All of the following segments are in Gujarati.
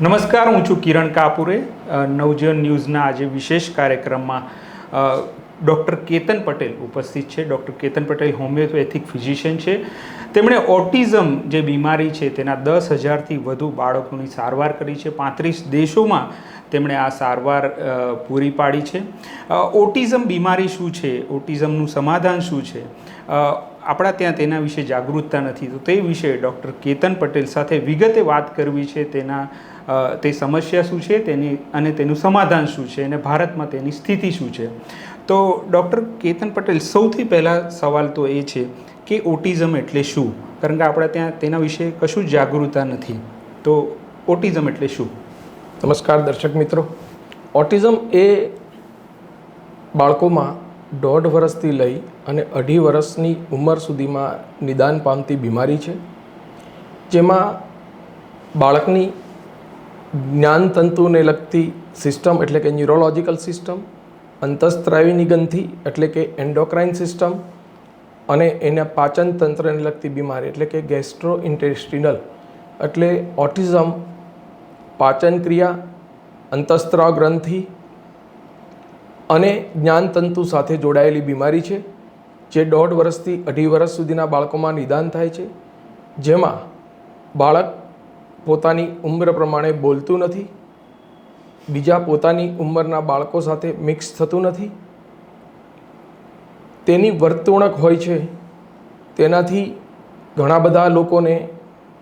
નમસ્કાર, હું છું કિરણ કાપુરે. નવજીવન ન્યૂઝના આજે વિશેષ કાર્યક્રમમાં ડૉક્ટર કેતન પટેલ ઉપસ્થિત છે. Doctor Ketan Patel homeopathic physician છે. તેમણે ઓટિઝમ જે બીમારી છે તેના દસ હજારથી વધુ બાળકોની સારવાર કરી છે. પાંત્રીસ દેશોમાં તેમણે આ સારવાર પૂરી પાડી છે. ઓટિઝમ બીમારી શું છે? ઓટિઝમનું સમાધાન શું છે? આપણા ત્યાં તેના વિશે જાગૃતતા નથી. તો તે વિશે ડૉક્ટર કેતન પટેલ સાથે વિગતે વાત કરવી છે. તેના તે સમસ્યા શું છે, તેની અને તેનું સમાધાન શું છે અને ભારતમાં તેની સ્થિતિ શું છે? તો ડૉક્ટર કેતન પટેલ, સૌથી પહેલાં સવાલ તો એ છે કે ઓટિઝમ એટલે શું? કારણ કે આપણે ત્યાં તેના વિશે કશું જાગૃતતા નથી. તો ઓટિઝમ એટલે શું? નમસ્કાર દર્શક મિત્રો. ઓટિઝમ એ બાળકોમાં દોઢ વર્ષથી લઈ અને અઢી વર્ષની ઉંમર સુધીમાં નિદાન પામતી બીમારી છે, જેમાં બાળકની જ્ઞાનતંતુને લગતી સિસ્ટમ એટલે કે ન્યુરોલોજિકલ સિસ્ટમ અંતસ્ત્રાવીની ગ્રંથિ એટલે કે એન્ડોક્રાઇન સિસ્ટમ અને એના પાચન તંત્રને લગતી બીમારી એટલે કે ગેસ્ટ્રો ઇન્ટેસ્ટિનલ એટલે ઓટિઝમ, પાચન ક્રિયા, અંતસ્ત્રાવ ગ્રંથિ અને જ્ઞાનતંતુ સાથે જોડાયેલી બીમારી છે, જે દોઢ વર્ષથી અઢી વર્ષ સુધીના બાળકોમાં નિદાન થાય છે, જેમાં બાળક પોતાની ઉંમર પ્રમાણે બોલતું નથી. બીજા પોતાની ઉંમરના બાળકો સાથે મિક્સ થતું નથી. તેની વર્તણૂક હોય છે. તેનાથી ઘણા બધા લોકોને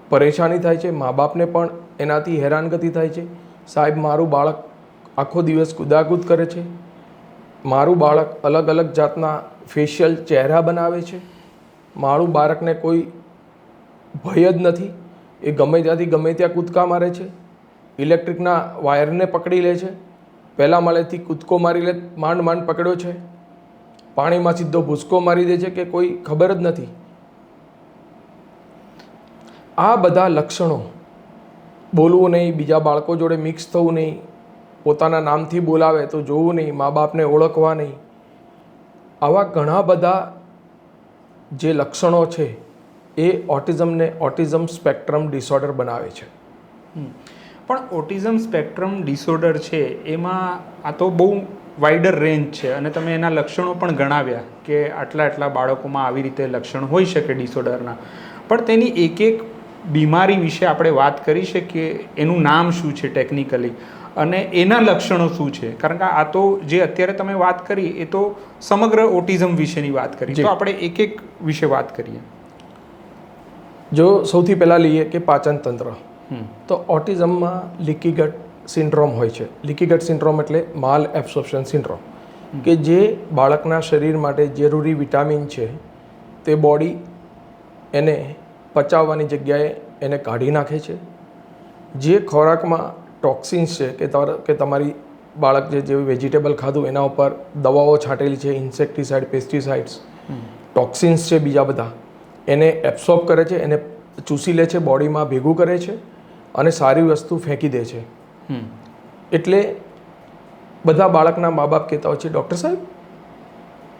પરેશાની થાય છે. મા બાપને પણ એનાથી હેરાનગતિ થાય છે. સાહેબ, મારું બાળક આખો દિવસ કુદાકૂદ કરે છે. મારું બાળક અલગ અલગ જાતના ફેશિયલ ચહેરા બનાવે છે. મારું બાળકને કોઈ ભય જ નથી. એ ગમે ત્યાંથી ગમે ત્યાં કૂદકા મારે છે. ઇલેક્ટ્રિકના વાયરને પકડી લે છે. પહેલાં માળેથી કૂદકો મારી લે, માંડ માંડ પકડ્યો છે. પાણીમાં સીધો ભૂસકો મારી દે છે કે કોઈ ખબર જ નથી. આ બધા લક્ષણો બોલવું નહીં, બીજા બાળકો જોડે મિક્સ થવું નહીં, પોતાના નામથી બોલાવે તો જોવું નહીં, મા બાપને ઓળખવા નહીં. આવા ઘણા બધા જે લક્ષણો છે એ ઓટિઝમને ઓટિઝમ સ્પેક્ટ્રમ ડિસઓર્ડર બનાવે છે. પણ ઓટિઝમ સ્પેક્ટ્રમ ડિસઓર્ડર છે એમાં આ તો બહુ વાઇડર રેન્જ છે અને તમે એના લક્ષણો પણ ગણાવ્યા કે આટલા આટલા બાળકોમાં આવી રીતે લક્ષણ હોઈ શકે ડિસઓર્ડરના. પણ તેની એક એક બીમારી વિશે આપણે વાત કરી કે એનું નામ શું છે ટેકનિકલી? અને એના લક્ષણો શું છે? કારણ કે આ તો જે અત્યારે તમે વાત કરી એ તો સમગ્ર ઓટિઝમ વિશેની વાત કરી. તો આપણે એક એક વિશે વાત કરીએ. જો સૌથી પહેલાં લઈએ કે પાચન તંત્ર તો ઓટિઝમમાં લીકી ગટ સિન્ડ્રોમ હોય છે. લીકી ગટ સિન્ડ્રોમ એટલે માલ એબ્સોર્પ્શન સિન્ડ્રોમ કે જે બાળકના શરીર માટે જરૂરી વિટામિન છે તે બોડી એને પચાવવાની જગ્યાએ એને કાઢી નાખે છે. જે ખોરાકમાં ટોક્સિન્સ છે કે કે તમારી બાળક જે જે વેજીટેબલ ખાધું એના ઉપર દવાઓ છાંટેલી છે ઇન્સેક્ટિસાઇડ પેસ્ટિસાઇડ્સ ટોક્સિન્સ છે બીજા બધા. એને એબ્સોર્બ કરે છે એને ચૂસી લે છે બોડીમાં ભેગું કરે છે અને સારી વસ્તુ ફેંકી દે છે. એટલે બધા બાળકના મા બાપ કહેતા હોય છે ડૉક્ટર સાહેબ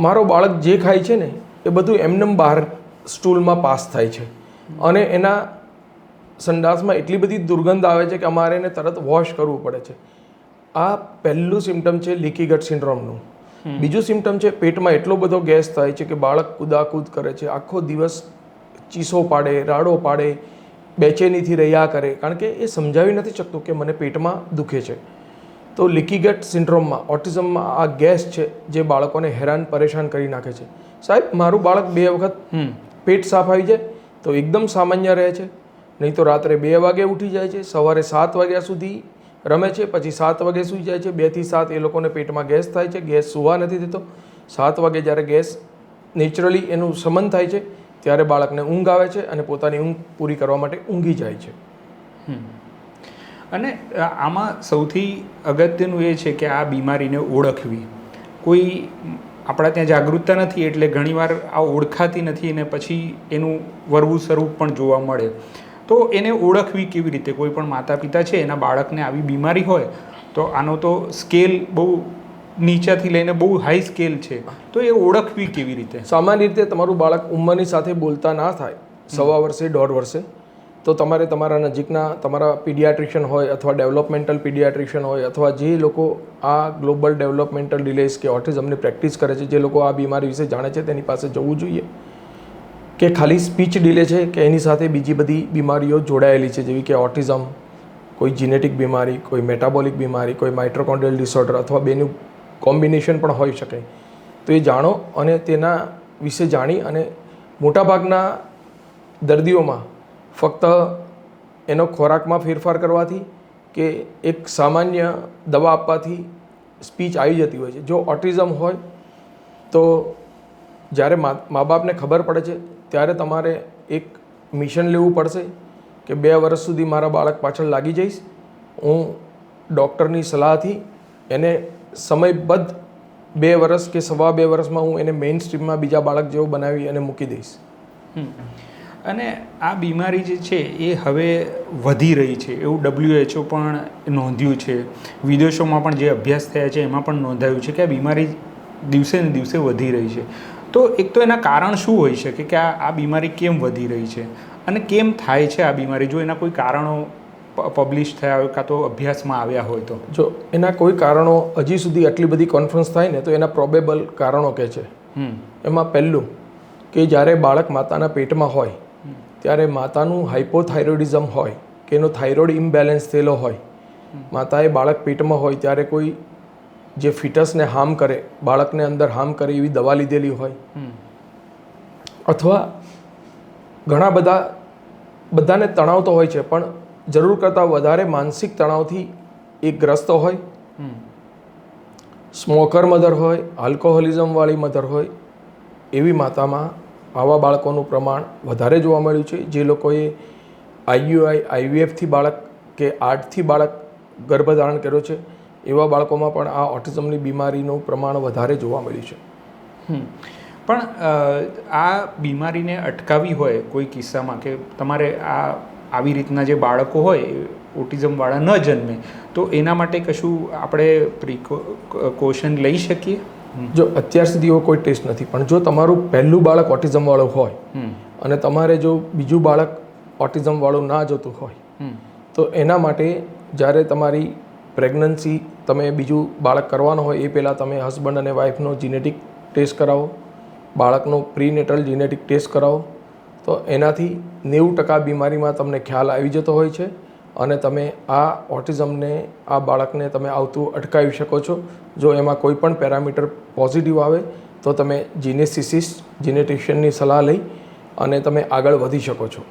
મારો બાળક જે ખાય છે ને એ બધું એમનેમ બહાર સ્ટૂલમાં પાસ થાય છે. અને એના સંડાસમાં એટલી બધી દુર્ગંધ આવે છે કે અમારે એને તરત વોશ કરવું પડે છે. આ પહેલું સિમ્ટમ છે લીકી ગટ સિન્ડ્રોમનું બીજું સિમ્ટમ છે પેટમાં એટલો બધો ગેસ થાય છે કે બાળક કુદાકૂદ કરે છે. આખો દિવસ ચીસો પાડે રાડો પાડે બેચેનીથી રહ્યા કરે. કારણ કે એ સમજાવી નથી શકતું કે મને પેટમાં દુખે છે. તો લીકી ગટ સિન્ડ્રોમમાં ઓટિઝમમાં આ ગેસ છે જે બાળકોને હેરાન પરેશાન કરી નાખે છે. સાહેબ મારું બાળક બે વખત પેટ સાફ આવી જાય તો એકદમ સામાન્ય રહે છે. નહીં તો રાત્રે બે વાગે ઉઠી જાય છે સવારે સાત વાગ્યા સુધી રમે છે પછી સાત વાગે સૂઈ જાય છે બેથી સાત એ લોકોને પેટમાં ગેસ થાય છે ગેસ સુવા નથી દેતો. સાત વાગે જ્યારે ગેસ નેચરલી એનું સમન થાય છે ત્યારે બાળકને ઊંઘ આવે છે અને પોતાની ઊંઘ પૂરી કરવા માટે ઊંઘી જાય છે. અને આમાં સૌથી અગત્યનું એ છે કે આ બીમારીને ઓળખવી. કોઈ આપણા ત્યાં જાગૃતતા નથી એટલે ઘણીવાર આ ઓળખાતી નથી અને પછી એનું વરવું સ્વરૂપ પણ જોવા મળે. તો એને ઓળખવી કેવી રીતે? કોઈ પણ માતા પિતા છે, એના બાળકને આવી બીમારી હોય, તો આનો તો સ્કેલ બહુ નીચાથી લઈને બહુ હાઈ સ્કેલ છે. તો એ ઓળખવી કેવી રીતે? સામાન્ય રીતે તમારું બાળક ઉંમરની સાથે બોલતા ના થાય, સવા વર્ષે, દોઢ વર્ષે. તો તમારે તમારા નજીકના તમારા પીડિયાટ્રિશિયન હોય અથવા ડેવલપમેન્ટલ પીડિયાટ્રિશિયન હોય અથવા જે લોકો આ ગ્લોબલ ડેવલપમેન્ટલ ડિલેસ કે ઓટિઝમની પ્રેક્ટિસ કરે છે, જે લોકો આ બીમારી વિશે જાણે છે, તેની પાસે જવું જોઈએ. કે ખાલી સ્પીચ ડિલે છે કે એની સાથે બીજી બધી બીમારીઓ જોડાયેલી છે, જેવી કે ઓટિઝમ કોઈ જીનેટિક બીમારી, કોઈ મેટાબોલિક બીમારી, કોઈ માઇટ્રોકોન્ડ્રિયલ ડિસઓર્ડર અથવા બેનું કોમ્બિનેશન પણ હોઈ શકે. તો એ જાણો અને તેના વિશે જાણી અને મોટાભાગના દર્દીઓમાં ફક્ત એનો ખોરાકમાં ફેરફાર કરવાથી કે એક સામાન્ય દવા આપવાથી સ્પીચ આવી જતી હોય છે. જો ઓટિઝમ હોય તો જ્યારે મા બાપને ખબર પડે છે, ત્યારે તમારે એક મિશન લેવું પડશે કે બે વર્ષ સુધી મારા બાળક પાછળ લાગી જઈશ. હું ડૉક્ટરની સલાહથી એને સમયબદ્ધ બે વર્ષ કે સવા બે વર્ષમાં હું એને મેઇન સ્ટ્રીમમાં બીજા બાળક જેવો બનાવી અને મૂકી દઈશ. અને આ બીમારી જે છે એ હવે વધી રહી છે. એવું ડબ્લ્યુએચઓ પણ નોંધ્યું છે. વિદેશોમાં પણ જે અભ્યાસ થયા છે એમાં પણ નોંધાયું છે કે આ બીમારી દિવસે ને દિવસે વધી રહી છે. તો એક તો એના કારણ શું હોઈ શકે? કે આ આ બીમારી કેમ વધી રહી છે? અને કેમ થાય છે આ બીમારી? જો એના કોઈ કારણો પબ્લિશ થયા હોય કાં તો અભ્યાસમાં આવ્યા હોય તો? જો એના કોઈ કારણો હજી સુધી આટલી બધી કોન્ફરન્સ થાય ને તો એના પ્રોબેબલ કારણો કે છે. એમાં પહેલું કે જ્યારે બાળક માતાના પેટમાં હોય ત્યારે માતાનું હાઇપોથાઇરોઇડિઝમ હોય કે એનો થાઇરોઇડ ઇમ્બેલેન્સ થયેલો હોય માતાએ બાળક પેટમાં હોય ત્યારે કોઈ જે ફિટસને હાર્મ કરે બાળકને અંદર હાર્મ કરે એવી દવા લીધેલી હોય. અથવા ઘણા બધા બધાને તણાવ તો હોય છે પણ જરૂર કરતાં વધારે માનસિક તણાવથી એ ગ્રસ્ત હોય. સ્મોકર મધર હોય આલ્કોહોલિઝમવાળી મધર હોય એવી માતામાં આવા બાળકોનું પ્રમાણ વધારે જોવા મળ્યું છે. જે લોકોએ આઈયુઆઈ આઈવીએફથી બાળક કે આર્ટથી બાળક ગર્ભધારણ કર્યો છે એવા બાળકોમાં પણ આ ઓટિઝમની બીમારીનું પ્રમાણ વધારે જોવા મળ્યું છે. પણ આ બીમારીને અટકાવી હોય કોઈ કિસ્સામાં કે તમારે આ આવી રીતના જે બાળકો હોય ઓટિઝમવાળા ન જન્મે. તો એના માટે કશું આપણે પ્રિકોશન લઈ શકીએ? જો અત્યાર સુધી એવો કોઈ ટેસ્ટ નથી. પણ જો તમારું પહેલું બાળક ઓટિઝમવાળું હોય અને તમારે જો બીજું બાળક ઓટિઝમવાળું ના જોતું હોય તો એના માટે જ્યારે તમારી પ્રેગ્નન્સી તમે બીજું બાળક કરવાનું હોય એ પહેલાં તમે હસબન્ડ અને વાઈફનો જીનેટિક ટેસ્ટ કરાવો. બાળકનો પ્રીનેટલ જીનેટિક ટેસ્ટ કરાવો. તો એનાથી નેવું ટકા બીમારીમાં તમને ખ્યાલ આવી જતો હોય છે અને તમે આ ઓટિઝમને આ બાળકને તમે આવતું અટકાવી શકો છો જો એમાં કોઈ પણ પેરામીટર પોઝિટિવ આવે તો તમે જીનેસિસિસ જીનેટિશિયનની સલાહ લઈ અને તમે આગળ વધી શકો છો.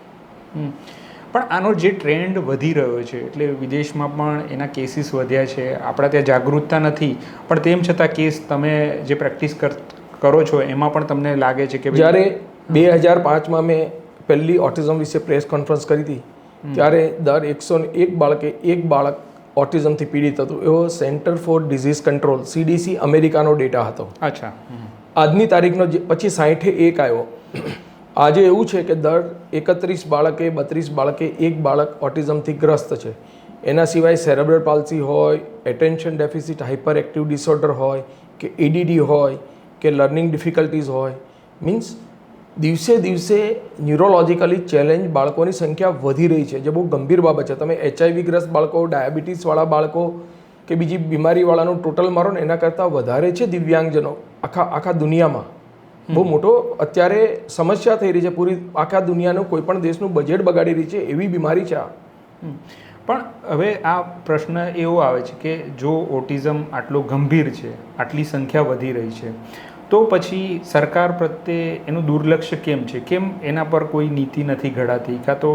પણ આનો જે ટ્રેન્ડ વધી રહ્યો છે એટલે વિદેશમાં પણ એના કેસીસ વધ્યા છે આપણા ત્યાં જાગૃતતા નથી પણ તેમ છતાં કેસ તમે જે પ્રેક્ટિસ કરો છો એમાં પણ તમને લાગે છે કે જ્યારે બે હજાર પાંચમાં મેં પહેલી ઓટિઝમ વિશે પ્રેસ કોન્ફરન્સ કરી હતી. ત્યારે દર એકસો એક બાળકે એક બાળક ઓટિઝમથી પીડિત હતું. એવો centre for disease control CDC અમેરિકાનો data હતો. અચ્છા. આજની તારીખનો જે પછી સાઠે એક આવ્યો. આજે એવું છે કે દર એકત્રીસ બાળકે બત્રીસ બાળકે એક બાળક ઓટિઝમથી ગ્રસ્ત છે. એના સિવાય સેરેબ્રલ પાલ્સી હોય attention deficit hyper active disorder હોય કે એડીડી હોય કે લર્નિંગ ડિફિકલ્ટીઝ હોય. મીન્સ દિવસે દિવસે ન્યુરોલોજિકલી ચેલેન્જ બાળકોની સંખ્યા વધી રહી છે જે બહુ ગંભીર બાબત છે. તમે એચઆઈવી ગ્રસ્ત બાળકો ડાયાબિટીસવાળા બાળકો કે બીજી બીમારીવાળાનું ટોટલ મારો ને એના કરતાં વધારે છે દિવ્યાંગજનો આખા આખા દુનિયામાં. બહુ મોટો અત્યારે સમસ્યા થઈ રહી છે પૂરી આખા દુનિયાનું કોઈ પણ દેશનું બજેટ બગાડી રહી છે એવી બીમારી છે આ. પણ હવે આ પ્રશ્ન એવો આવે છે કે જો ઓટિઝમ આટલો ગંભીર છે આટલી સંખ્યા વધી રહી છે તો પછી સરકાર પ્રત્યે એનું દુર્લક્ષ્ય કેમ છે? કેમ એના પર કોઈ નીતિ નથી ઘડાતી કાં તો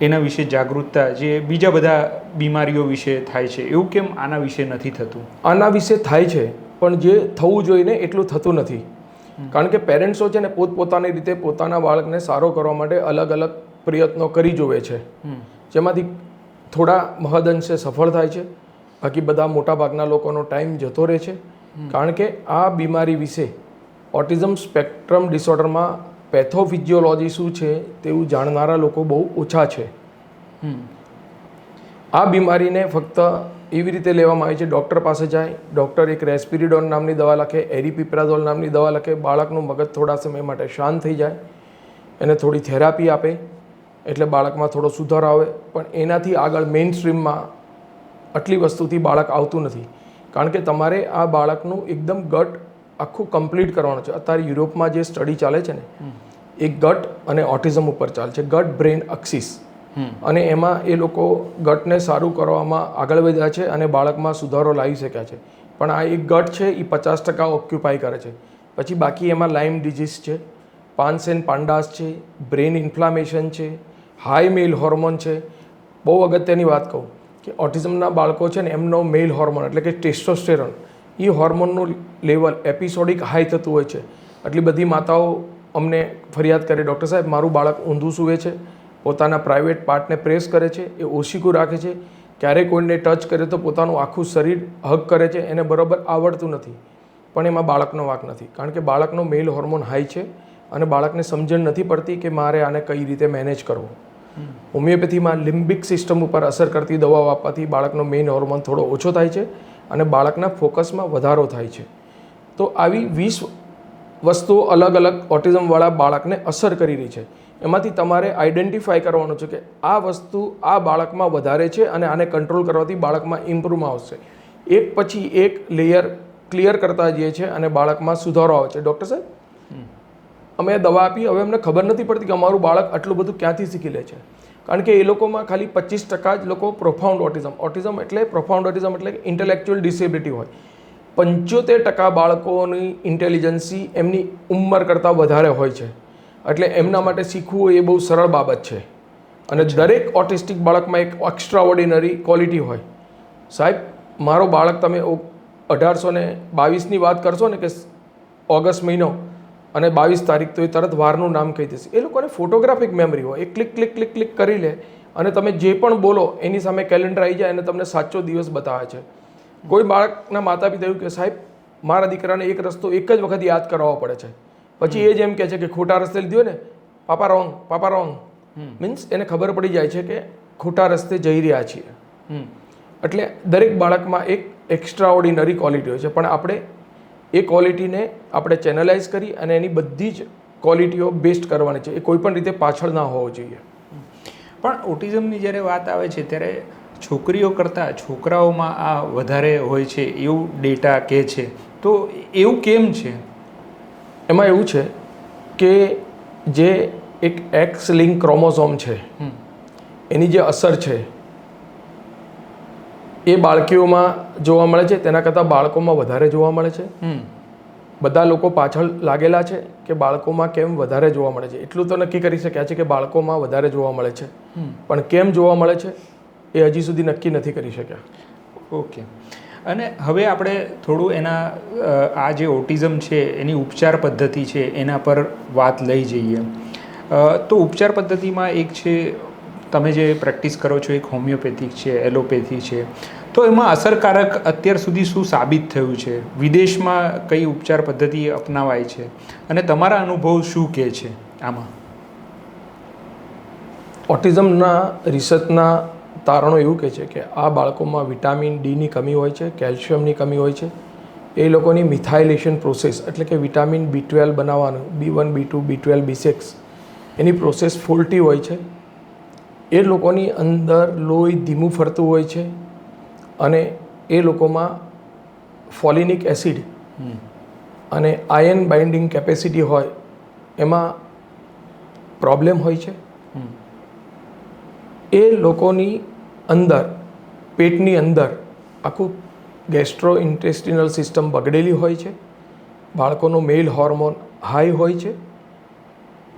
એના વિશે જાગૃતતા જે બીજા બધા બીમારીઓ વિશે થાય છે એવું કેમ આના વિશે નથી થતું? આના વિશે થાય છે પણ જે થવું જોઈએ ને એટલું થતું નથી. કારણ કે પેરેન્ટ્સો છે ને પોતપોતાની રીતે પોતાના બાળકને સારો કરવા માટે અલગ અલગ પ્રયત્નો કરી જોવે છે. જેમાંથી થોડા મહદઅંશે સફળ થાય છે બાકી બધા મોટાભાગના લોકોનો ટાઈમ જતો રહે છે. કારણ કે આ બીમારી વિશે ઓટિઝમ સ્પેક્ટ્રમ ડિસઓર્ડરમાં પેથોફિઝિયોલોજી શું છે તેવું જાણનારા લોકો બહુ ઓછા છે. આ બીમારીને ફક્ત એવી રીતે લેવામાં આવે છે ડૉક્ટર પાસે જાય ડૉક્ટર એક રેસ્પિરિડોન નામની દવા લખે એરિપિપ્રાઝોલ નામની દવા લખે બાળકનું મગજ થોડા સમય માટે શાંત થઈ જાય એને થોડી થેરાપી આપે એટલે બાળકમાં થોડો સુધારો આવે પણ એનાથી આગળ મેઇન સ્ટ્રીમમાં આટલી વસ્તુથી બાળક આવતું નથી કારણ કે તમારે આ બાળકનું એકદમ ગટ આખું કમ્પ્લીટ કરવાનું છે. અત્યારે યુરોપમાં જે સ્ટડી ચાલે છે ને એ ગટ અને ઓટિઝમ ઉપર ચાલે છે. ગટ બ્રેન અક્સિસ અને એમાં એ લોકો ગટને સારું કરવામાં આગળ વધ્યા છે અને બાળકમાં સુધારો લાવી શક્યા છે. પણ આ એક ગટ છે એ પચાસ ટકા ઓક્યુપાય કરે છે. પછી બાકી એમાં લાઇમ ડિઝીઝ છે પાન્સ એન્ડ પાંડાસ છે બ્રેન ઇન્ફ્લામેશન છે હાઈ મેલ હોર્મોન છે. બહુ અગત્યની વાત કહું કે ઓટિઝમના બાળકો છે ને એમનો મેલ હોર્મોન એટલે કે ટેસ્ટોસ્ટેરોન એ હોર્મોનનું લેવલ એપિસોડિક હાઈ થતું હોય છે. આટલી બધી માતાઓ અમને ફરિયાદ કરે. ડૉક્ટર સાહેબ મારું બાળક ઊંધું સૂવે છે પોતાના પ્રાઇવેટ પાર્ટને પ્રેસ કરે છે એ ઓશિકું રાખે છે. ક્યારેય કોઈને ટચ કરે તો પોતાનું આખું શરીર હગ કરે છે એને બરાબર આવડતું નથી. પણ એમાં બાળકનો વાંક નથી. કારણ કે બાળકનો મેલ હોર્મોન હાઈ છે અને બાળકને સમજણ નથી પડતી કે મારે આને કઈ રીતે મેનેજ કરવો. હોમિયોપેથીમાં લિમ્બિક સિસ્ટમ ઉપર અસર કરતી દવાઓ આપવાથી બાળકનો મેઇન હોર્મોન થોડો ઓછો થાય છે. અને બાળકના ફોકસમાં વધારો થાય છે. તો આવી વીસ વસ્તુઓ અલગ અલગ ઓટિઝમવાળા બાળકને અસર કરી રહી છે. એમાંથી તમારે આઈડેન્ટિફાય કરવાનું છે કે આ વસ્તુ આ બાળકમાં વધારે છે અને આને કંટ્રોલ કરવાથી બાળકમાં ઇમ્પ્રૂવ આવશે. એક પછી એક લેયર ક્લિયર કરતા જઈએ છીએ અને બાળકમાં સુધારો આવે છે. ડૉક્ટર સાહેબ? અમે દવા આપી હવે અમને ખબર નથી પડતી કે અમારું બાળક આટલું બધું ક્યાંથી શીખી લે છે. કારણ કે એ લોકોમાં ખાલી પચીસ ટકા જ લોકો પ્રોફાઉન્ડ ઓટિઝમ ઓટિઝમ એટલે પ્રોફાઉન્ડ ઓટિઝમ એટલે ઇન્ટેલેક્ચ્યુઅલ ડિસેબિલિટી હોય. પંચોતેર ટકા બાળકોની ઇન્ટેલિજન્સી એમની ઉંમર કરતાં વધારે હોય છે. એટલે એમના માટે શીખવું એ બહુ સરળ બાબત છે. અને દરેક ઓટિસ્ટિક બાળકમાં એક એક્સ્ટ્રા ઓર્ડિનરી ક્વોલિટી હોય. સાહેબ મારો બાળક તમે અઢારસો ને બાવીસની વાત કરશો ને કે ઓગસ્ટ મહિનો અને બાવીસ તારીખ તો એ તરત વારનું નામ કહી દેશે. એ લોકોને ફોટોગ્રાફિક મેમરી હોય. એ ક્લિક ક્લિક ક્લિક ક્લિક કરી લે અને તમે જે પણ બોલો એની સામે કેલેન્ડર આવી જાય અને તમને સાચો દિવસ બતાવે છે. કોઈ બાળકના માતા પિતા એવું કે સાહેબ મારા દીકરાને એક રસ્તો એક જ વખત યાદ કરાવવો પડે છે. પછી એ જ એમ કહે છે કે ખોટા રસ્તે લીધો ને. Papa wrong papa wrong means એને ખબર પડી જાય છે કે ખોટા રસ્તે જઈ રહ્યા છીએ. એટલે દરેક બાળકમાં એક એક્સ્ટ્રા ઓર્ડિનરી ક્વોલિટી હોય છે. પણ આપણે એ ક્વોલિટીને આપણે ચેનલાઇઝ કરી અને એની બધી જ ક્વોલિટીઓ બેસ્ટ કરવાની છે. એ કોઈપણ રીતે પાછળ ના હોવો જોઈએ. પણ ઓટિઝમની જ્યારે વાત આવે છે ત્યારે છોકરીઓ કરતાં છોકરાઓમાં આ વધારે હોય છે એવું ડેટા કહે છે. તો એવું કેમ છે? એમાં એવું છે કે જે એક એક્સ લિંક ક્રોમોઝોમ છે એની જે અસર છે એ બાળકીઓમાં જોવા મળે છે તેના કરતાં બાળકોમાં વધારે જોવા મળે છે. બધા લોકો પાછળ લાગેલા છે કે બાળકોમાં કેમ વધારે જોવા મળે છે. એટલું તો નક્કી કરી શક્યા છે કે બાળકોમાં વધારે જોવા મળે છે. પણ કેમ જોવા મળે છે એ હજી સુધી નક્કી નથી કરી શક્યા. ઓકે. અને હવે આપણે થોડું એના આ જે ઓટિઝમ છે એની ઉપચાર પદ્ધતિ છે એના પર વાત લઈ જઈએ. તો ઉપચાર પદ્ધતિમાં એક છે તમે જે પ્રેક્ટિસ કરો છો, એક હોમિયોપેથિક છે, એલોપેથી છે, તો એમાં અસરકારક અત્યાર સુધી શું સાબિત થયું છે? વિદેશમાં કઈ ઉપચાર પદ્ધતિ અપનાવાય છે? અને તમારા અનુભવ શું કહે છે આમાં? ઓટિઝમના રિસર્ચના તારણો એવું કહે છે કે આ બાળકોમાં વિટામિન ડીની કમી હોય છે, કેલ્શિયમની કમી હોય છે. એ લોકોની મિથાઇલેશન પ્રોસેસ એટલે કે વિટામિન બી ટ્વેલ્વ બનાવવાનું, B one, B two, B twelve, B six, એની પ્રોસેસ ફોલ્ટી હોય છે. એ લોકોની અંદર લોહી ધીમું ફરતું હોય છે અને એ લોકોમાં ફોલિનિક એસિડ અને આયન બાઇન્ડિંગ કેપેસિટી હોય એમાં પ્રોબ્લેમ હોય છે. એ લોકોની અંદર પેટની અંદર આખું ગેસ્ટ્રો ઇન્ટેસ્ટિનલ સિસ્ટમ બગડેલી હોય છે. બાળકોનો મેલ હોર્મોન હાઈ હોય છે.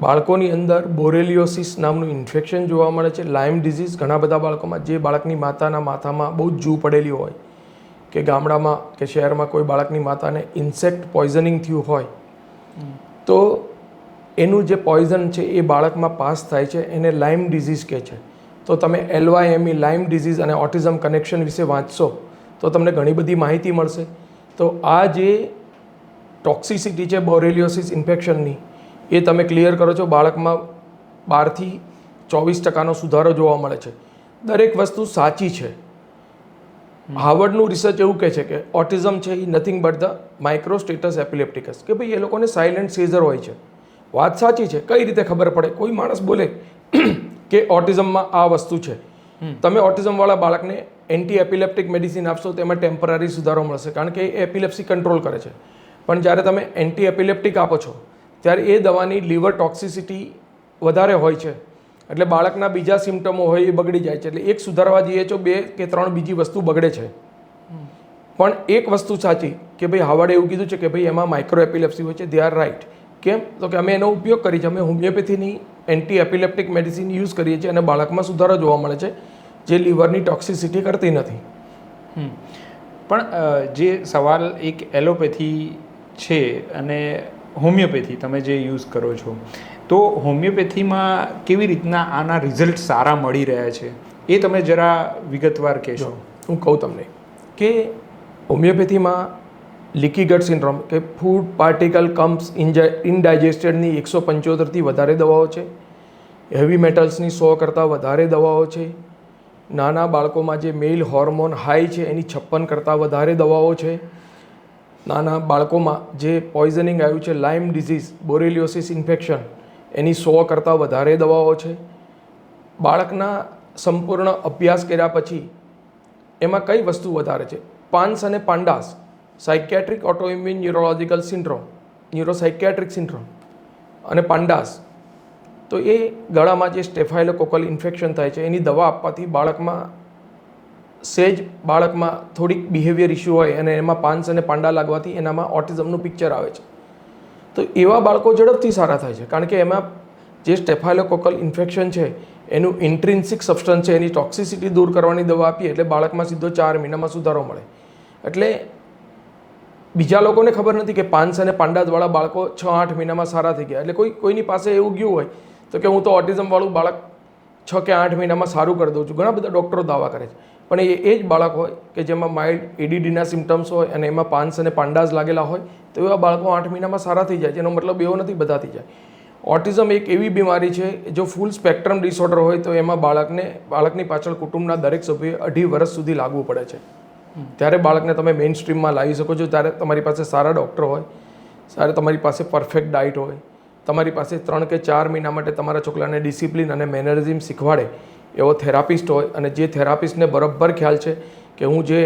બાળકોની અંદર બોરેલિયોસિસ નામનું ઇન્ફેક્શન જોવા મળે છે. લાઇમ ડિઝીઝ ઘણા બધા બાળકોમાં, જે બાળકની માતાના માથામાં બહુ જ જૂ પડેલી હોય, કે ગામડામાં, કે શહેરમાં કોઈ બાળકની માતાને ઇન્સેક્ટ પોઈઝનિંગ થયું હોય, તો એનું જે પોઈઝન છે એ બાળકમાં પાસ થાય છે, એને લાઇમ ડિઝીઝ કહે છે. તો તમે L Y M E Lyme disease અને ઓટિઝમ કનેક્શન વિશે વાંચશો, તો તમને ઘણી બધી માહિતી મળશે. તો આ જે ટોક્સિસિટી છે બોરેલિયોસિસ ઇન્ફેક્શનની એ તમે ક્લિયર કરો છો બાળકમાં બારથી ચોવીસ ટકાનો સુધારો જોવા મળે છે. દરેક વસ્તુ સાચી છે. હાર્વર્ડનું રિસર્ચ એવું કહે છે કે ઓટિઝમ છે એ nothing but the micro status epilepticus કે ભાઈ એ લોકોને સાયલેન્ટ સીઝર હોય છે. વાત સાચી છે કઈ રીતે ખબર પડે? કોઈ માણસ બોલે કે ઓટિઝમમાં આ વસ્તુ છે. તમે ઓટિઝમવાળા બાળકને એન્ટી એપિલેપ્ટિક મેડિસિન આપશો તેમાં ટેમ્પરરી સુધારો મળશે કારણ કે એ એપિલેપ્સી કંટ્રોલ કરે છે. પણ જ્યારે તમે એન્ટી એપિલેપ્ટિક આપો છો ત્યારે એ દવાની લીવર ટોક્સિસિટી વધારે હોય છે, એટલે બાળકના બીજા સિમ્ટમો હોય એ બગડી જાય છે, એટલે એક સુધારવા જઈએ તો બે કે ત્રણ બીજી વસ્તુ બગડે છે. પણ એક વસ્તુ સાચી કે ભાઈ હાવાડે એવું કીધું છે કે ભાઈ એમાં માઇક્રો એપિલેપ્સી હોય છે દે આર રાઇટ કેમ? તો કે અમે એનો ઉપયોગ કરીએ છે, અમે હોમિયોપેથીની એન્ટી એપિલેપ્ટિક મેડિસિન યુઝ કરીએ છીએ અને બાળકમાં સુધારો જોવા મળે છે, જે લીવરની ટોક્સિસિટી કરતી નથી. પણ જે સવાલ એક એલોપેથી છે અને હોમિયોપેથી તમે જે યુઝ કરો છો. તો હોમિયોપેથીમાં કેવી રીતના આના રિઝલ્ટ સારા મળી રહ્યા છે? એ તમે જરા વિગતવાર કહેશો. હું કહું તમને કે હોમિયોપેથીમાં લીકી ગટ સિન્ડ્રોમ કે ફૂડ પાર્ટિકલ કમ્સ ઇનડાયજેસ્ટેડની એકસો પંચોતેરથી વધારે દવાઓ છે. હેવી મેટલ્સની સો કરતાં વધારે દવાઓ છે. નાના બાળકોમાં જે મેલ હોર્મોન હાઈ છે એની છપ્પન કરતાં વધારે દવાઓ છે. નાના બાળકોમાં જે પોઈઝનિંગ આવ્યું છે લાઇમ ડિઝીઝ બોરેલિયોસિસ ઇન્ફેક્શન એની સો કરતાં વધારે દવાઓ છે. બાળકના સંપૂર્ણ અભ્યાસ કર્યા પછી એમાં કઈ વસ્તુ વધારે છે? પાન્સ અને PANDAS psychiatric autoimmune neurological syndrome neuropsychiatric syndrome અને પાંડાસ તો એ ગળામાં જે સ્ટેફાઇલોકોકલ ઇન્ફેક્શન થાય છે, એની દવા આપવાથી બાળકમાં સેજ બાળકમાં થોડીક બિહેવિયર ઇસ્યુ હોય અને એમાં પાન્સ અને પાંડા લાગવાથી એનામાં ઓટિઝમનું પિક્ચર આવે છે. તો એવા બાળકો ઝડપથી સારા થાય છે. કારણ કે એમાં જે સ્ટેફાઇલોકોકલ ઇન્ફેક્શન છે, એનું ઇન્ટ્રિન્સિક સબસ્ટન્સ છે, એની ટોક્સિસિટી દૂર કરવાની દવા આપીએ એટલે બાળકમાં સીધો ચાર મહિનામાં સુધારો મળે. એટલે બીજા લોકોને ખબર નથી કે પાંચ અને પાંડાવાળા બાળકો છ, આઠ મહિનામાં સારા થઈ ગયા. એટલે કોઈ, કોઈની પાસે એવું ગયું હોય તો કે હું તો ઓટિઝમવાળું બાળક છ કે આઠ મહિનામાં સારું કરી દઉં છું. ઘણા બધા ડૉક્ટરો દાવા કરે છે. પણ એ એ જ બાળક હોય કે જેમાં માઇલ્ડ એડીડીના સિમ્ટમ્સ હોય અને એમાં પાન્સ અને પાંડાસ લાગેલા હોય તો એવા બાળકો આઠ મહિનામાં સારા થઈ જાય છે એનો મતલબ એવો નથી બધા થઈ જાય. ઓટિઝમ એક એવી બીમારી છે જો ફૂલ સ્પેક્ટ્રમ ડિસઓર્ડર હોય તો એમાં બાળકને બાળકની પાછળ કુટુંબના દરેક સભ્યોએ અઢી વર્ષ સુધી લાગવું પડે છે. ત્યારે બાળકને તમે મેઇન સ્ટ્રીમમાં લાવી શકો છો ત્યારે તમારી પાસે સારા ડૉક્ટર હોય સારા તમારી પાસે પરફેક્ટ ડાયટ હોય તમારી પાસે ત્રણ કે ચાર મહિના માટે તમારા છોકરાને ડિસિપ્લિન અને મેનરિઝમ શીખવાડે એવો થેરાપિસ્ટ હોય અને જે થેરાપિસ્ટને બરાબર ખ્યાલ છે કે હું જે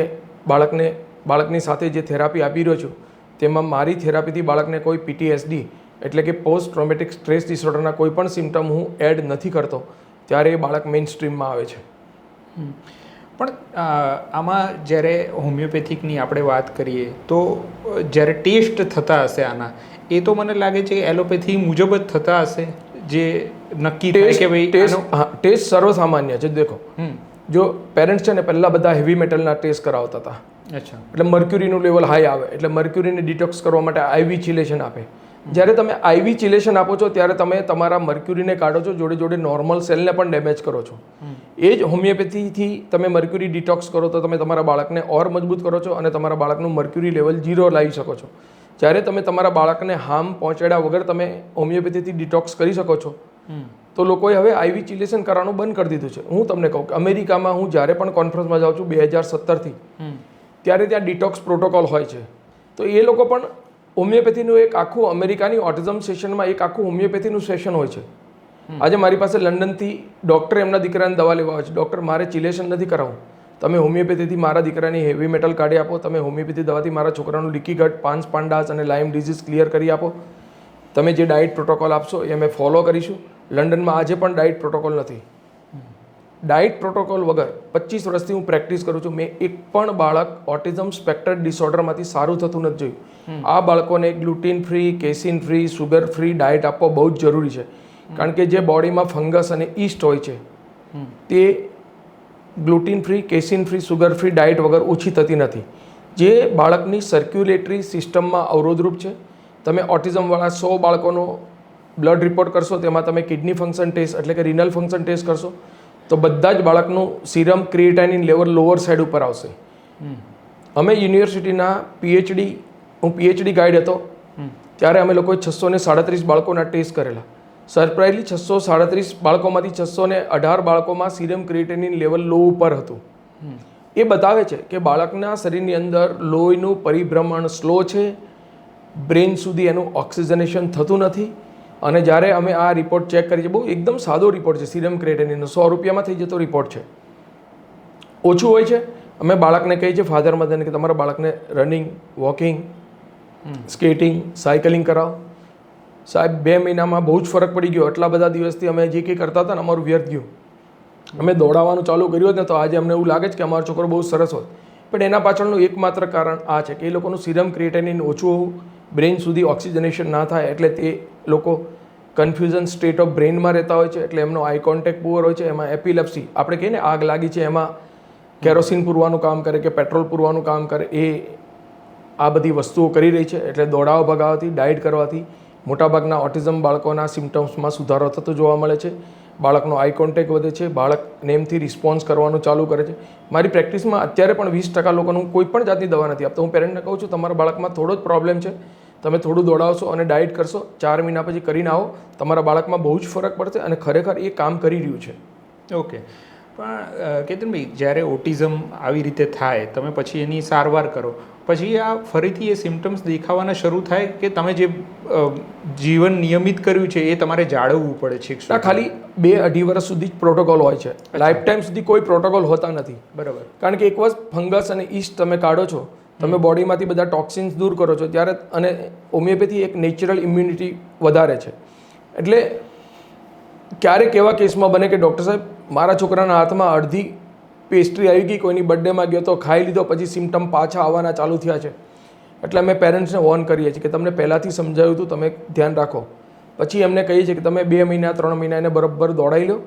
બાળકને, બાળકની સાથે જે થેરાપી આપી રહ્યો છું, તેમાં મારી થેરાપીથી બાળકને કોઈ પીટીએસડી એટલે કે પોસ્ટ ટ્રોમેટિક સ્ટ્રેસ ડિસઓર્ડરના કોઈ પણ સિમ્ટમ હું એડ નથી કરતો, ત્યારે એ બાળક મેઇન સ્ટ્રીમમાં આવે છે. પણ આમાં જ્યારે હોમિયોપેથિકની આપણે વાત કરીએ, તો જ્યારે ટેસ્ટ થતા હશે આના, એ તો મને લાગે છે કે એલોપેથી મુજબ જ થતા હશે, જે નક્કી થાય ટેસ્ટ કે ભાઈ ટેસ્ટ ટેસ્ટ સર્વસામાન્ય છે દેખો. જો પેરેન્ટ્સ છે ને પહેલાં બધા હેવી મેટલના ટેસ્ટ કરાવતા હતા. અચ્છા. એટલે મર્ક્યુરીનું લેવલ હાઈ આવે. એટલે મર્ક્યુરીને ડિટોક્સ કરવા માટે આઈવી ચિલેશન આપે. જ્યારે તમે આઈવી ચિલેશન આપો છો ત્યારે તમે તમારા મર્ક્યુરીને કાઢો છો જોડે જોડે નોર્મલ સેલને પણ ડેમેજ કરો છો. એ જ હોમિયોપેથીથી તમે મર્ક્યુરી ડિટોક્સ કરો તો તમે તમારા બાળકને ઓર મજબૂત કરો છો અને તમારા બાળકનું મર્ક્યુરી લેવલ ઝીરો લાવી શકો છો. જ્યારે તમે તમારા બાળકને હાર્મ પહોંચાડ્યા વગર તમે હોમિયોપેથીથી ડિટોક્સ કરી શકો છો તો લોકોએ હવે આઈવી ચિલેશન કરવાનું બંધ કરી દીધું છે. હું તમને કહું કે અમેરિકામાં હું જ્યારે પણ કોન્ફરન્સમાં જાઉં છું બે હજાર સત્તરથી ત્યારે ત્યાં ડિટોક્સ પ્રોટોકોલ હોય છે. તો એ લોકો પણ હોમિયોપેથીનું એક આખું અમેરિકાની ઓટિઝમ સેશનમાં એક આખું હોમિયોપેથીનું સેશન હોય છે. આજે મારી પાસે લંડનથી ડૉક્ટર એમના દીકરાને દવા લેવા આવે છે. ડૉક્ટર મારે ચિલેશન નથી કરાવવું તમે હોમિયોપેથીથી મારા દીકરાની હેવી મેટલ કાઢી આપો. તમે હોમિયોપેથી દવાથી મારા છોકરાનું લીકી ગટ પાંચ પાંડાસ અને લાઇમ ડિઝીઝ ક્લિયર કરી આપો. તમે જે ડાયટ પ્રોટોકોલ આપશો એ અમે ફોલો કરીશું. લંડનમાં આજે પણ ડાયટ પ્રોટોકોલ નથી. ડાયટ પ્રોટોકોલ વગર પચીસ વર્ષથી હું પ્રેક્ટિસ કરું છું. મેં એક પણ બાળક ઓટિઝમ સ્પેક્ટર ડિસઓર્ડરમાંથી સારું થતું નથી જોયું. આ બાળકોને gluten free casein free sugar free diet આપવો બહુ જ જરૂરી છે. કારણ કે જે બોડીમાં ફંગસ અને ઈસ્ટ હોય છે તે gluten free casein free sugar free diet વગર ઓછી થતી નથી. જે બાળકની સર્ક્યુલેટરી સિસ્ટમમાં અવરોધરૂપ છે. તમે ઓટિઝમવાળા સો બાળકોનો બ્લડ રિપોર્ટ કરશો તેમાં તમે કિડની ફંક્શન ટેસ્ટ એટલે કે રિનલ ફંક્શન ટેસ્ટ કરશો તો બધા જ બાળકનું serum creatinine level lower side ઉપર આવશે. અમે યુનિવર્સિટીના પીએચડી હું પીએચડી ગાઈડ હતો ત્યારે અમે લોકોએ છસો ને સાડત્રીસ બાળકોના ટેસ્ટ કરેલા. સરપ્રાઇઝલી છસો સાડત્રીસ બાળકોમાંથી છસો ને અઢાર બાળકોમાં સિરમ ક્રિએટિનિન લેવલ લો ઉપર હતું. એ બતાવે છે કે બાળકના શરીરની અંદર લોહીનું પરિભ્રમણ સ્લો છે બ્રેન સુધી એનું ઓક્સિજનેશન થતું નથી અને જ્યારે અમે આ રિપોર્ટ ચેક કરી છે બહુ એકદમ સાદો રિપોર્ટ છે સિરમ ક્રેટેનિનનો સો રૂપિયામાં થઈ જતો રિપોર્ટ છે. ઓછું હોય છે. અમે બાળકને કહીએ છીએ ફાધર મધરને કે તમારા બાળકને રનિંગ વોકિંગ સ્કેટિંગ સાયકલિંગ કરાવો. સાહેબ બે મહિનામાં બહુ જ ફરક પડી ગયો. આટલા બધા દિવસથી અમે જે કંઈ કરતા હતા ને અમારું વ્યર્થ ગયું. અમે દોડાવવાનું ચાલુ કર્યું હોત ને તો આજે અમને એવું લાગે છે કે અમારો છોકરો બહુ સરસ હોત પણ એના પાછળનું એકમાત્ર કારણ આ છે કે એ લોકોનું સિરમ ક્રિએટેનિન ઓછું હોવું બ્રેઇન સુધી ઓક્સિજનેશન ના થાય એટલે તે લોકો કન્ફ્યુઝન સ્ટેટ ઓફ બ્રેનમાં રહેતા હોય છે, એટલે એમનો આઈ કોન્ટેક્ટ પુઅર હોય છે, એમાં એપિલેપ્સી આપણે કહીએ ને આગ લાગી છે, એમાં કેરોસીન પૂરવાનું કામ કરે કે પેટ્રોલ પૂરવાનું કામ કરે, એ આ બધી વસ્તુઓ કરી રહી છે, એટલે દોડાવા ભગાવવાથી ડાયટ કરવાથી, મોટાભાગના ઓટિઝમ બાળકોના સિમ્ટમ્સમાં સુધારો થતો જોવા મળે છે, બાળકનો આઈ કોન્ટેક્ટ વધે છે, બાળક નેમથી રિસ્પોન્સ કરવાનું ચાલુ કરે છે. મારી પ્રેક્ટિસમાં અત્યારે પણ વીસ ટકા લોકોનું કોઈ પણ જાતની દવા નથી આપતો. હું પેરેન્ટને કહું છું, તમારા બાળકમાં થોડો જ પ્રોબ્લેમ છે તમે થોડું દોડાવશો અને ડાયટ કરશો ચાર મહિના પછી કરીને આવો. તમારા બાળકમાં બહુ જ ફરક પડશે અને ખરેખર એ કામ કરી રહ્યું છે. ઓકે. પણ કેતનભાઈ જ્યારે ઓટિઝમ આવી રીતે થાય તમે પછી એની સારવાર કરો પછી આ ફરીથી એ સિમ્ટમ્સ દેખાવાના શરૂ થાય કે તમે જે જીવન નિયમિત કર્યું છે એ તમારે જાળવવું પડે છે આ ખાલી બે અઢી વર્ષ સુધી જ પ્રોટોકોલ હોય છે. લાઈફ ટાઈમ સુધી કોઈ પ્રોટોકોલ હોતા નથી. બરાબર. કારણ કે એક વર્ષ ફંગસ અને ઈસ્ટ તમે કાઢો છો તમે બોડીમાંથી બધા ટોક્સિન્સ દૂર કરો છો ત્યારે અને હોમિયોપેથી એક નેચરલ ઇમ્યુનિટી વધારે છે. એટલે ક્યારેક એવા કેસમાં બને કે ડૉક્ટર સાહેબ મારા છોકરાના હાથમાં અડધી પેસ્ટ્રી આવી ગઈ કોઈની બર્થડેમાં ગયો તો ખાઈ લીધો પછી સિમ્ટમ પાછા આવવાના ચાલુ થયા છે. એટલે અમે પેરેન્ટ્સને વોર્ન કરીએ છીએ કે તમને પહેલાંથી સમજાવ્યું હતું તમે ધ્યાન રાખો. પછી એમને કહીએ છીએ કે તમે બે મહિના ત્રણ મહિના એને બરાબર દોડાવી લો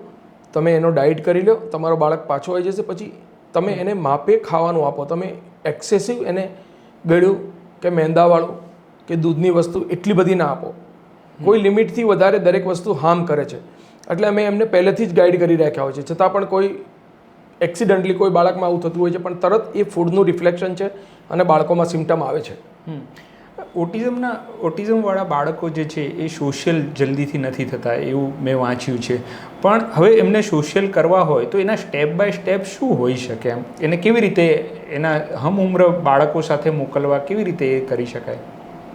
તમે એનો ડાયટ કરી લો તમારો બાળક પાછો આવી જશે પછી તમે એને માપે ખાવાનું આપો. તમે એક્સેસિવ એને ગળ્યું કે મેંદાવાળું કે દૂધની વસ્તુ એટલી બધી ના આપો. કોઈ લિમિટથી વધારે દરેક વસ્તુ હાર્મ કરે છે. એટલે અમે એમને પહેલેથી જ ગાઈડ કરી રાખ્યા હોય છે. છતાં પણ કોઈ એક્સિડન્ટલી કોઈ બાળકમાં આવું થતું હોય છે પણ તરત એ ફૂડનું રિફ્લેક્શન છે અને બાળકોમાં સિમ્ટમ આવે છે. ઓટિઝમના ઓટિઝમવાળા બાળકો જે છે એ સોશિયલ જલ્દીથી નથી થતા એવું મેં વાંચ્યું છે. પણ હવે એમને સોશિયલ કરવા હોય તો એના સ્ટેપ બાય સ્ટેપ શું હોઈ શકે એમ? એને કેવી રીતે એના હમ ઉમ્ર બાળકો સાથે મોકલવા કેવી રીતે એ કરી શકાય?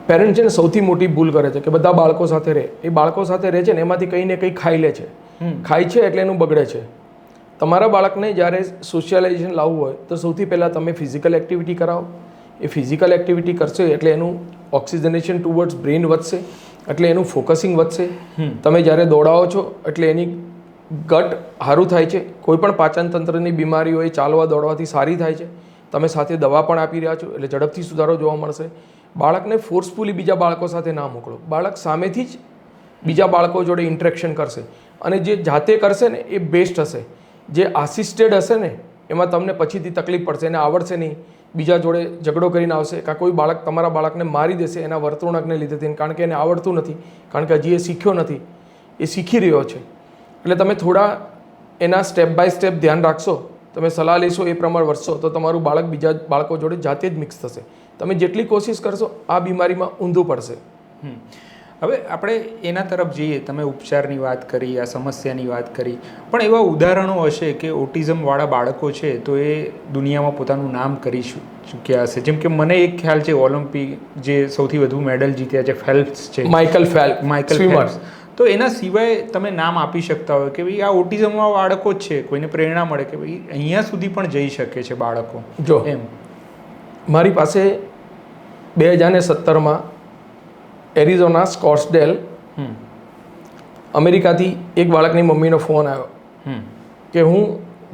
પેરેન્ટ છે ને સૌથી મોટી ભૂલ કરે છે કે બધા બાળકો સાથે રહે. એ બાળકો સાથે રહે છે ને એમાંથી કંઈ ને કંઈ ખાઈ લે છે. ખાય છે એટલે એનું બગડે છે. તમારા બાળકને જ્યારે સોશિયલાઇઝેશન લાવવું હોય તો સૌથી પહેલાં તમે ફિઝિકલ એક્ટિવિટી કરાવો. એ ફિઝિકલ એક્ટિવિટી કરશે એટલે એનું ઓક્સિજનેશન ટુવર્ડ્સ બ્રેઇન વધશે એટલે એનું ફોકસિંગ વધશે. તમે જ્યારે દોડાવો છો એટલે એની ગટ સારું થાય છે. કોઈ પણ પાચન તંત્રની બીમારી હોય ચાલવા દોડવાથી સારી થાય છે. તમે સાથે દવા પણ આપી રહ્યા છો, એટલે ઝડપથી સુધારો જોવા મળશે. બાળકને ફોર્સફુલી બીજા બાળકો સાથે ના મોકલો. બાળક સામેથી જ બીજા બાળકો જોડે ઇન્ટરેક્શન કરશે. અને જે જાતે કરશે ને, એ બેસ્ટ હશે. જે આસિસ્ટેડ હશે ને, એમાં તમને પછીથી તકલીફ પડશે એને આવડશે નહીં. બીજા જોડે ઝઘડો કરીને આવશે. કાં કોઈ બાળક તમારા બાળકને મારી દેશે એના વર્તણૂકને લીધેથી, કારણ કે એને આવડતું નથી. કારણ કે હજી એ શીખ્યો નથી. એ શીખી રહ્યો છે. એટલે તમે થોડા એના સ્ટેપ બાય સ્ટેપ ધ્યાન રાખશો. તમે સલાહ લેશો એ પ્રમાણે વરસો તો તમારું બાળક બીજા બાળકો જોડે જાતે જ મિક્સ થશે. તમે જેટલી કોશિશ કરશો આ બીમારીમાં ઊંધું પડશે. હવે આપણે એના તરફ જઈએ. તમે ઉપચારની વાત કરી આ સમસ્યાની વાત કરી. પણ એવા ઉદાહરણો હશે કે ઓટિઝમવાળા બાળકો છે તો એ દુનિયામાં પોતાનું નામ કરી ચૂક્યા હશે. જેમ કે મને એક ખ્યાલ છે ઓલિમ્પિક જે સૌથી વધુ મેડલ જીત્યા છે ફેલ્પ્સ છે. Michael Phelp Michael Phelps. તો એના સિવાય તમે નામ આપી શકતા હોય કે ભાઈ આ ઓટિઝમમાં બાળકો જ છે કોઈને પ્રેરણા મળે કે ભાઈ અહીંયા સુધી પણ જઈ શકે છે બાળકો. જો એમ. મારી પાસે બે હજાર ને સત્તરમાં એરિઝોના સ્કોટ્સડેલ અમેરિકાથી એક બાળકની મમ્મીનો ફોન આવ્યો કે હું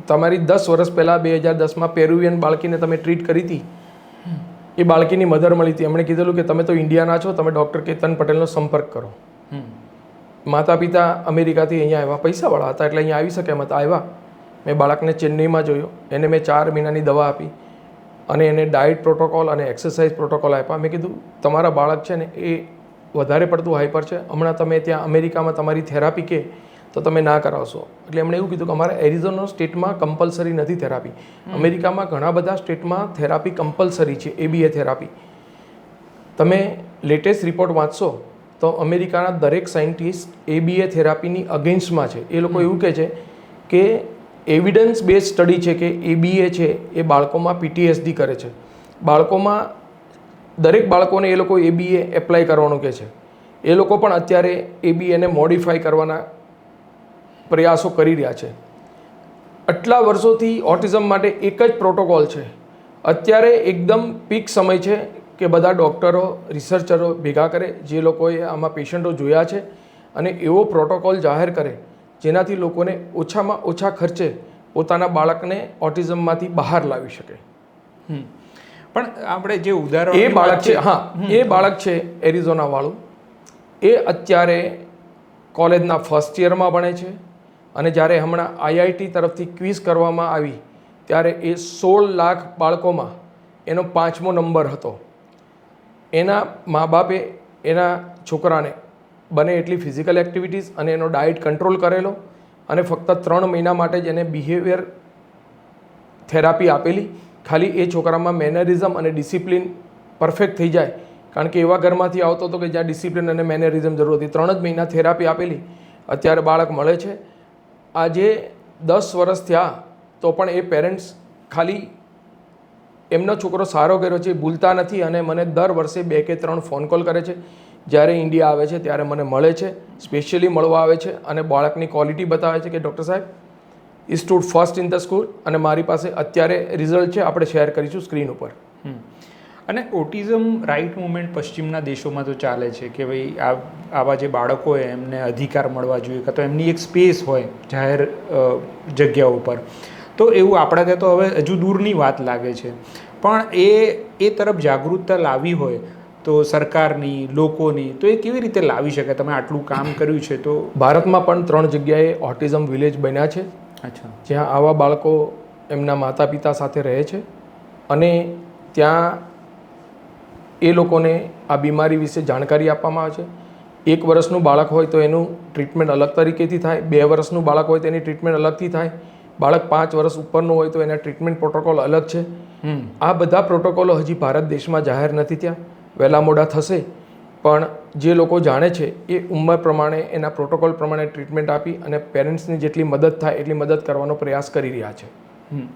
તમારી દસ વર્ષ પહેલાં બે હજાર દસમાં પેરુવિયન બાળકીને તમે ટ્રીટ કરી હતી? એ બાળકીની મધર મળી હતી. એમણે કીધેલું કે તમે તો ઇન્ડિયાના છો તમે ડૉક્ટર કેતન પટેલનો સંપર્ક કરો. માતા પિતા અમેરિકાથી અહીંયા આવ્યા. પૈસાવાળા હતા એટલે અહીંયા આવી શકે એમ હતા. આવ્યા. મેં બાળકને ચેન્નઈમાં જોયો. એને મેં ચાર મહિનાની દવા આપી અને એને ડાયટ પ્રોટોકોલ અને એક્સરસાઇઝ પ્રોટોકોલ આપ્યા. મેં કીધું તમારા બાળક છે ને એ વધારે પડતું હાઈપર છે. હમણાં તમે ત્યાં અમેરિકામાં તમારી થેરાપી કે તો તમે ના કરાવશો. એટલે એમણે એવું કીધું કે અમારા એરિઝોના સ્ટેટમાં કમ્પલસરી નથી થેરાપી. અમેરિકામાં ઘણા બધા સ્ટેટમાં થેરાપી કમ્પલસરી છે. A B A therapy. તમે લેટેસ્ટ રિપોર્ટ વાંચશો તો અમેરિકાના દરેક સાયન્ટિસ્ટ એબીએ થેરાપીની અગેન્સ્ટમાં છે. એ લોકો એવું કહે છે કે એવિડન્સ બેઝ સ્ટડી છે કે એબીએ છે એ બાળકોમાં પીટીએસડી કરે છે. બાળકોમાં દરેક બાળકોને એ લોકો એબીએ એપ્લાય કરવાનું કહે છે. એ લોકો પણ અત્યારે એબીએને મોડિફાય મોડિફાઈ કરવાના પ્રયાસો કરી રહ્યા છે. આટલા વર્ષોથી ઓટિઝમ માટે એક જ પ્રોટોકોલ છે. અત્યારે એકદમ પીક સમય છે કે બધા ડૉક્ટરો રિસર્ચરો ભેગા કરે જે લોકોએ આમાં પેશન્ટો જોયા છે અને એવો પ્રોટોકોલ જાહેર કરે જેનાથી લોકોને ઓછામાં ઓછા ખર્ચે પોતાના બાળકને ઓટિઝમમાંથી બહાર લાવી શકે. પણ આપણે જે ઉદાહરણ એ બાળક છે હા એ બાળક છે એરિઝોનાવાળું. એ અત્યારે કોલેજના ફર્સ્ટ યરમાં ભણે છે અને જ્યારે હમણાં આઈઆઈટી તરફથી ક્વિઝ કરવામાં આવી ત્યારે એ સોળ લાખ બાળકોમાં એનો પાંચમો નંબર હતો. એના મા બાપે એના છોકરાને બને એટલી ફિઝિકલ એક્ટિવિટીઝ અને એનો ડાયટ કંટ્રોલ કરેલો અને ફક્ત ત્રણ મહિના માટે જ એને બિહેવિયર થેરાપી આપેલી. ખાલી એ છોકરામાં મેનરિઝમ અને ડિસિપ્લિન પરફેક્ટ થઈ જાય. કારણ કે એવા ઘરમાંથી આવતો હતો કે જ્યાં ડિસિપ્લિન અને મેનરિઝમ જરૂર હતી. ત્રણ જ મહિના થેરાપી આપેલી. અત્યારે બાળક મળે છે. આજે દસ વર્ષ થયા તો પણ એ પેરેન્ટ્સ ખાલી એમનો છોકરો સારો કર્યો છે ભૂલતા નથી અને મને દર વર્ષે બે કે ત્રણ ફોન કોલ કરે છે. જ્યારે ઇન્ડિયા આવે છે, ત્યારે મને મળે છે, સ્પેશિયલી મળવા આવે છે અને બાળકની ક્વોલિટી બતાવે છે કે ડૉક્ટર સાહેબ stood first in the school અને મારી પાસે અત્યારે રિઝલ્ટ છે, આપણે શેર કરીશું સ્ક્રીન ઉપર. અને ઓટિઝમ રાઇટ મુવમેન્ટ પશ્ચિમના દેશોમાં તો ચાલે છે કે ભાઈ આ, આવા જે બાળકો હોય, એમને અધિકાર મળવા જોઈએ, કાં તો એમની એક સ્પેસ હોય જાહેર જગ્યા જગ્યાઓ પર તો એવું આપણા ત્યાં તો હવે હજુ દૂરની વાત લાગે છે. પણ એ એ તરફ જાગૃતતા લાવી હોય તો સરકારની લોકોની તો એ કેવી રીતે લાવી શકે? તમે આટલું કામ કર્યું છે તો ભારતમાં પણ ત્રણ જગ્યાએ ઓટિઝમ વિલેજ બન્યા છે. અચ્છા. જ્યાં આવા બાળકો એમના માતા પિતા સાથે રહે છે અને ત્યાં એ લોકોને આ બીમારી વિશે જાણકારી આપવામાં આવે છે. એક વર્ષનું બાળક હોય તો એનું ટ્રીટમેન્ટ અલગ તરીકેથી થાય બે વર્ષનું બાળક હોય તો એની ટ્રીટમેન્ટ અલગથી થાય. બાળક પાંચ વર્ષ ઉપરનું હોય તો એના ટ્રીટમેન્ટ પ્રોટોકોલ અલગ છે. આ બધા પ્રોટોકોલો હજી ભારત દેશમાં જાહેર નથી થયા. વહેલા મોડા થશે. પણ જે લોકો જાણે છે એ ઉંમર પ્રમાણે એના પ્રોટોકોલ પ્રમાણે ટ્રીટમેન્ટ આપી અને પેરેન્ટ્સની જેટલી મદદ થાય એટલી મદદ કરવાનો પ્રયાસ કરી રહ્યા છે. હમ.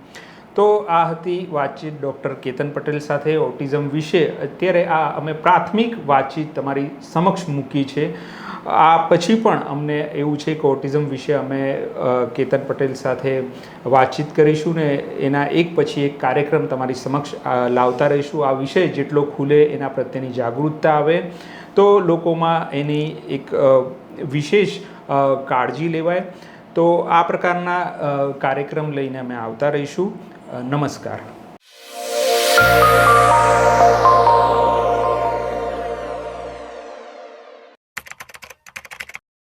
તો આ હતી વાતચીત ડૉક્ટર કેતન પટેલ સાથે ઓટિઝમ વિશે. અત્યારે આ અમે પ્રાથમિક વાતચીત તમારી સમક્ષ મૂકી છે. આ પછી પણ અમને એવું છે કે ઓટિઝમ વિશે અમે કેતન પટેલ સાથે વાતચીત કરીશું ને એના એક પછી એક કાર્યક્રમ તમારી સમક્ષ લાવતા રહીશું. આ વિષય જેટલો ખુલે એના પ્રત્યેની જાગૃતતા આવે. તો લોકોમાં એની એક વિશેષ કાળજી લેવાય. તો આ પ્રકારના કાર્યક્રમ લઈને અમે આવતા રહીશું. નમસ્કાર.